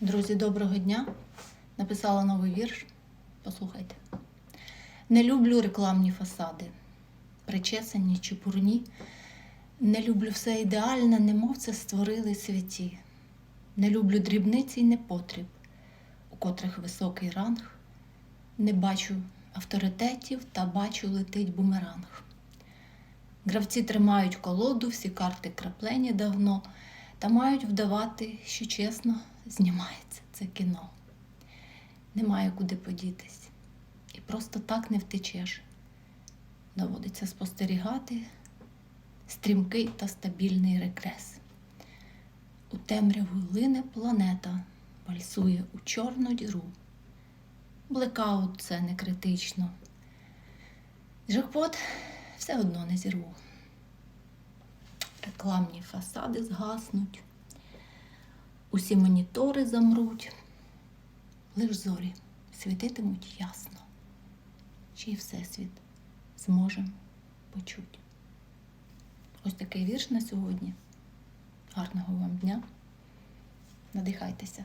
Друзі, доброго дня! Написала новий вірш. Послухайте. Не люблю рекламні фасади, причесані чепурні. Не люблю все ідеальне, немов це створили святі. Не люблю дрібниці й непотріб, у котрих високий ранг. Не бачу авторитетів та бачу летить бумеранг. Гравці тримають колоду, всі карти краплені давно, та мають вдавати, що чесно знімається це кіно. Немає куди подітись, і просто так не втечеш. Доводиться спостерігати стрімкий та стабільний регрес. У темряву лине планета, вальсує у чорну діру. Блекаут це не критично. Джекпот все одно не зірву. Рекламні фасади згаснуть, усі монітори замруть, лиш зорі світитимуть ясно, чий всесвіт зможем почути. Ось такий вірш на сьогодні. Гарного вам дня. Надихайтеся.